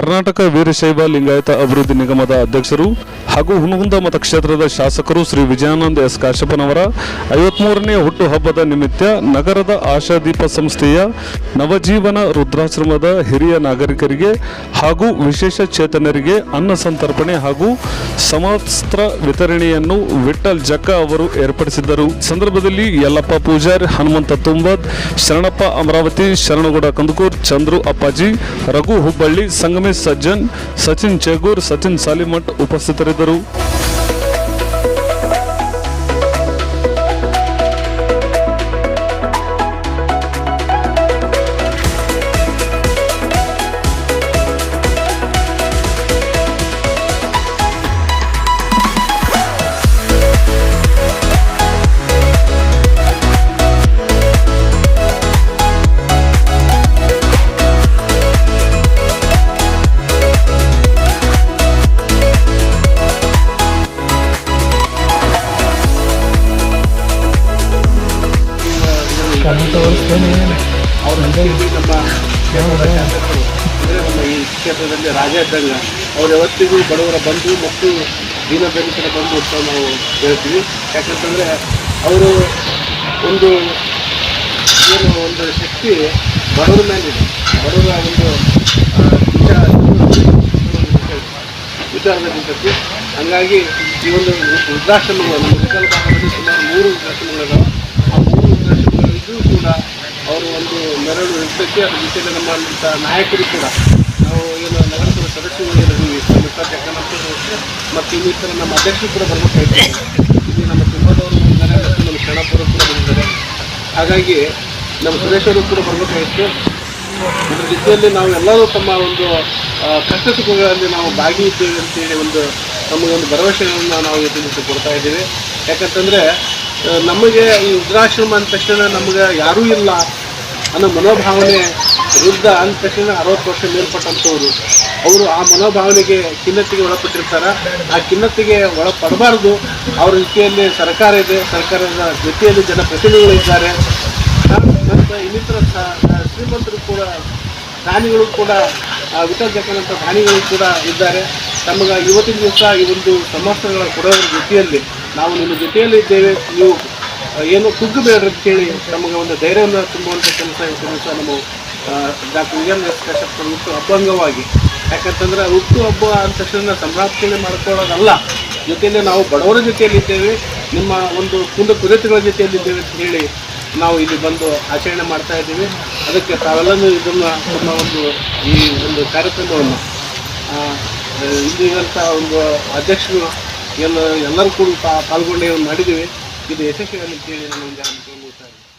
ಕರ್ನಾಟಕ ವೀರಶೈವ ಲಿಂಗಾಯತ ಅಭಿವೃದ್ಧಿ ನಿಗಮದ ಅಧ್ಯಕ್ಷರು ಹಾಗೂ ಹುನಗುಂದ ಮತಕ್ಷೇತ್ರದ ಶಾಸಕರು ಶ್ರೀ ವಿಜಯಾನಂದ ಎಸ್ ಕಾಶಪ್ಪನವರ ಐವತ್ಮೂರನೇ ಹುಟ್ಟುಹಬ್ಬದ ನಿಮಿತ್ತ ನಗರದ ಆಶಾದೀಪ ಸಂಸ್ಥೆಯ ನವಜೀವನ ರುದ್ರಾಶ್ರಮದ ಹಿರಿಯ ನಾಗರಿಕರಿಗೆ ಹಾಗೂ ವಿಶೇಷ ಚೇತನರಿಗೆ ಅನ್ನ ಸಂತರ್ಪಣೆ ಹಾಗೂ ಸಮಸ್ತ್ರ ವಿತರಣೆಯನ್ನು ವಿಠಲ್ ಜಕ್ಕ ಅವರು ಏರ್ಪಡಿಸಿದ್ದರು. ಸಂದರ್ಭದಲ್ಲಿ ಯಲ್ಲಪ್ಪ ಪೂಜಾರಿ, ಹನುಮಂತ ತುಂಬದ್, ಶರಣಪ್ಪ ಅಮರಾವತಿ, ಶರಣಗೌಡ ಕಂದಕೂರ್, ಚಂದ್ರು ಅಪ್ಪಾಜಿ, ರಘು ಹುಬ್ಬಳ್ಳಿ ಸಂಗಮೇಶ್ ಸಜ್ಜನ್ ಸಚಿನ್ ಚೇಗೂರ್ ಸಚಿನ್ ಸಾಲಿಮಠ್ ಉಪಸ್ಥಿತರಿದ್ದರು. ಅವರು ನಮ್ಮ ಕ್ಷೇತ್ರದ ಅಂತ ಅಂದರೆ ನಮ್ಮ ಈ ಕ್ಷೇತ್ರದಲ್ಲಿ ರಾಜ ಇದ್ದಂಗೆ ಅವ್ರು ಯಾವತ್ತಿಗೂ ಬಡವರ ಬಂಧು ಮತ್ತು ದೀನ ದಲಿತರ ಬಂಧು ಅಂತ ನಾವು ಹೇಳ್ತೀವಿ. ಯಾಕಂತಂದರೆ ಅವರು ಒಂದು ಏನು ಒಂದು ಶಕ್ತಿ ಬಡವರ ಮೇಲಿದೆ. ಬಡವರ ಒಂದು ವಿಚಾರ ವಿಚಾರದಲ್ಲಿ ನಿಂತೈತಿ. ಹಂಗಾಗಿ ಈ ಒಂದು ವೃದ್ಧಾಶ್ರಮಗಳು ನಮ್ಮ ಭಾಗದಲ್ಲಿ ಸುಮಾರು ಮೂರು ವೃದ್ಧಾಶ್ರಮಗಳಿದಾವೆ ಆ ಮೂರು ವೃದ್ಧಾಶ್ರಮಗಳಿಗೂ ಕೂಡ ಒಂದು ಮೆರಳು ಇರ್ತೈತಿ ಅದ್ರ ಜೊತೆಗೆ ನಮ್ಮಂಥ ನಾಯಕರು ಕೂಡ ನಾವು ಏನು ನಗರಸಭೆ ಸದಸ್ಯರು ಜಗನ್ನಾಥರು ಮತ್ತು ಇನ್ನಿತರ ನಮ್ಮ ಅಧ್ಯಕ್ಷರು ಕೂಡ ಬರ್ಬೇಕಾಯ್ತು. ಇಲ್ಲಿ ನಮ್ಮ ತುಂಬದವರು ಬಂದಿದ್ದಾರೆ ಮತ್ತು ನಮ್ಮ ಕ್ಷಣಪುರ ಕೂಡ ಬಂದಿದ್ದಾರೆ. ಹಾಗಾಗಿ ನಮ್ಮ ಸುರೇಶವರು ಕೂಡ ಬರ್ಬೇಕಾಗಿತ್ತು ಇದ್ರ ಜೊತೆಯಲ್ಲಿ ನಾವು ಎಲ್ಲರೂ ತಮ್ಮ ಒಂದು ಕಷ್ಟ ಸುಖಗಳಲ್ಲಿ ನಾವು ಭಾಗಿಯಿದ್ದೇವೆ ಅಂತೇಳಿ ಒಂದು ನಮಗೊಂದು ಒಂದು ಭರವಸೆಯನ್ನು ನಾವು ಇವತ್ತಿನ ಕೊಡ್ತಾ ಇದ್ದೀವಿ. ಯಾಕಂತಂದರೆ ನಮಗೆ ಈ ವೃದ್ಧಾಶ್ರಮ ಅಂದ ತಕ್ಷಣ ನಮಗೆ ಯಾರೂ ಇಲ್ಲ. ಅನ್ನೋ ಮನೋಭಾವನೆ ವೃದ್ಧ ಅಂದ ತಕ್ಷಣ ಅರವತ್ತು ವರ್ಷ ಮೇಲ್ಪಟ್ಟಂಥವ್ರು. ಅವರು ಆ ಮನೋಭಾವನೆಗೆ ಖಿನ್ನತೆಗೆ ಒಳಪಟ್ಟಿರ್ತಾರೆ. ಆ ಖಿನ್ನತೆಗೆ ಒಳಪಡಬಾರ್ದು. ಅವ್ರ ರೀತಿಯಲ್ಲಿ ಸರ್ಕಾರ ಇದೆ. ಸರ್ಕಾರದ ಜೊತೆಯಲ್ಲಿ ಜನಪ್ರತಿನಿಧಿಗಳಿದ್ದಾರೆ ಮತ್ತು ಇನ್ನಿತರ ಶ್ರೀಮಂತರು ಕೂಡ, ದಾನಿಗಳು ಕೂಡ ಜಕ್ಕನಂಥ ದಾನಿಗಳು ಕೂಡ ಇದ್ದಾರೆ. ತಮಗೆ ಇವತ್ತಿನ ದಿವಸ ಈ ಒಂದು ಸಮಸ್ಯೆಗಳ ಕೊಡೋದ್ರ ಜೊತೆಯಲ್ಲಿ ನಾವು ನಿಮ್ಮ ಜೊತೆಯಲ್ಲಿ ಇದ್ದೇವೆ. ನೀವು ಏನು ಅಂತ ಹೇಳಿ ನಮಗೆ ಒಂದು ಧೈರ್ಯವನ್ನು ತುಂಬುವಂಥ ಕೆಲಸ ಇವತ್ತಿನ ನಾವು ನಮ್ಮ ಡಾಕ್ಟರ್ ವಿಜಯನ್ ಕಶ್ಯಪ್ ಹುಟ್ಟು ಅಭಂಗವಾಗಿ. ಯಾಕಂತಂದ್ರೆ ಹುಟ್ಟು ಹಬ್ಬ ಅಂದ ತಕ್ಷಣ ಮಾಡ್ಕೊಳ್ಳೋದಲ್ಲ. ಜೊತೆಯಲ್ಲಿ ನಾವು ಬಡವರ ಜೊತೆಯಲ್ಲಿದ್ದೇವೆ ನಿಮ್ಮ ಒಂದು ಕುಂದು ಕುರಿತುಗಳ ಜೊತೆಯಲ್ಲಿದ್ದೇವೆ ಅಂತ ಹೇಳಿ ನಾವು ಇಲ್ಲಿ ಬಂದು ಆಚರಣೆ ಮಾಡ್ತಾ ಇದ್ದೀವಿ. ಅದಕ್ಕೆ ತಾವೆಲ್ಲನೂ ಇದನ್ನು ನಮ್ಮ ಒಂದು ಈ ಒಂದು ಕಾರ್ಯಕ್ರಮವನ್ನು ಇಲ್ಲಿರುವಂಥ ಒಂದು ಅಧ್ಯಕ್ಷರು ಎಲ್ಲ, ಎಲ್ಲರೂ ಕೂಡ ಪಾಲ್ಗೊಂಡು ಮಾಡಿದ್ದೀವಿ. Hindi, sa siya nagtili na.